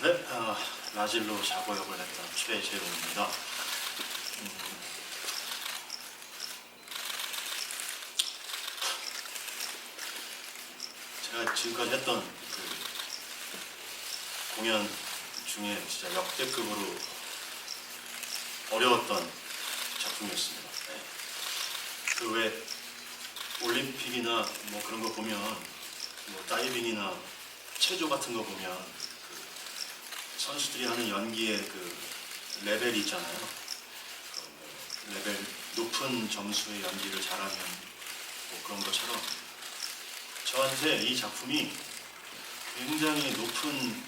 네, 아, 라질로 자고 역을 했던 최재웅입니다. 음, 제가 지금까지 했던 그 공연 중에 진짜 역대급으로 어려웠던 작품이었습니다. 네. 그왜 올림픽이나 뭐 그런 거 보면 뭐 다이빙이나 체조 같은 거 보면 그 선수들이 하는 연기의 그 레벨이 있잖아요. 그뭐 레벨 높은 점수의 연기를 잘하면 뭐 그런 것처럼 저한테 이 작품이 굉장히 높은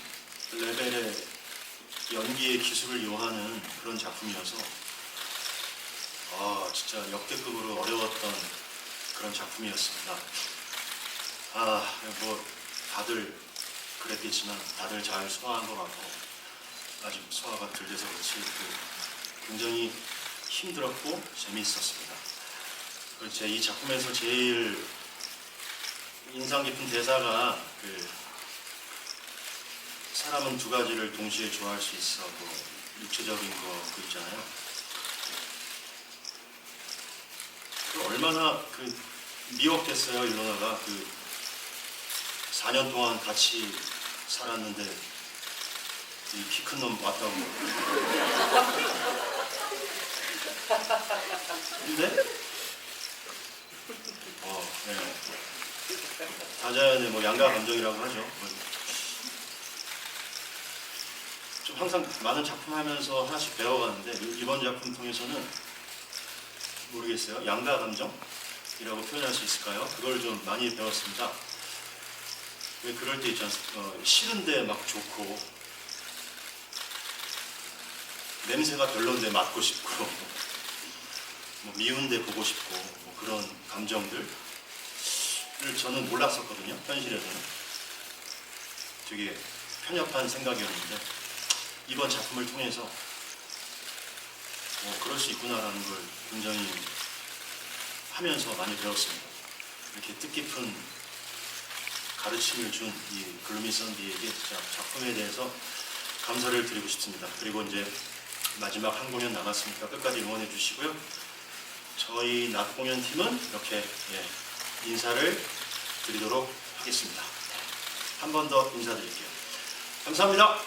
레벨의 연기의 기술을 요하는 그런 작품이어서 아 진짜 역대급으로 어려웠던 그런 작품이었습니다. 아 뭐 다들 그랬겠지만 다들 잘 소화한 것 같고 아직 소화가 덜 돼서 그렇지 그 굉장히 힘들었고 재미있었습니다. 제 이 작품에서 제일 인상 깊은 대사가 그 사람은 두 가지를 동시에 좋아할 수 있어 뭐 육체적인 거 그 있잖아요. 그 얼마나 그 미웠겠어요 일로나가 그 4년 동안 같이 살았는데 이 키 큰 놈 왔다고. 근데 어, 네. 다자연의 뭐 양가 감정이라고 하죠. 뭐좀 항상 많은 작품 하면서 하나씩 배워가는데 이번 작품 통해서는 모르겠어요. 양가 감정이라고 표현할 수 있을까요? 그걸 좀 많이 배웠습니다. 왜 그럴 때 있지 않습니까? 어, 싫은데 막 좋고 냄새가 별론데 맡고 싶고 뭐 미운데 보고 싶고 뭐 그런 감정들을 저는 몰랐었거든요. 현실에서는 되게 편협한 생각이었는데 이번 작품을 통해서 뭐 그럴 수 있구나라는 걸 굉장히 하면서 많이 배웠습니다. 이렇게 뜻깊은 가르침을 준 이 글루미 선디에게 진짜 작품에 대해서 감사를 드리고 싶습니다. 그리고 이제 마지막 한 공연 남았으니까 끝까지 응원해 주시고요. 저희 낮 공연 팀은 이렇게 예, 인사를 드리도록 하겠습니다. 한 번 더 인사드릴게요. 감사합니다.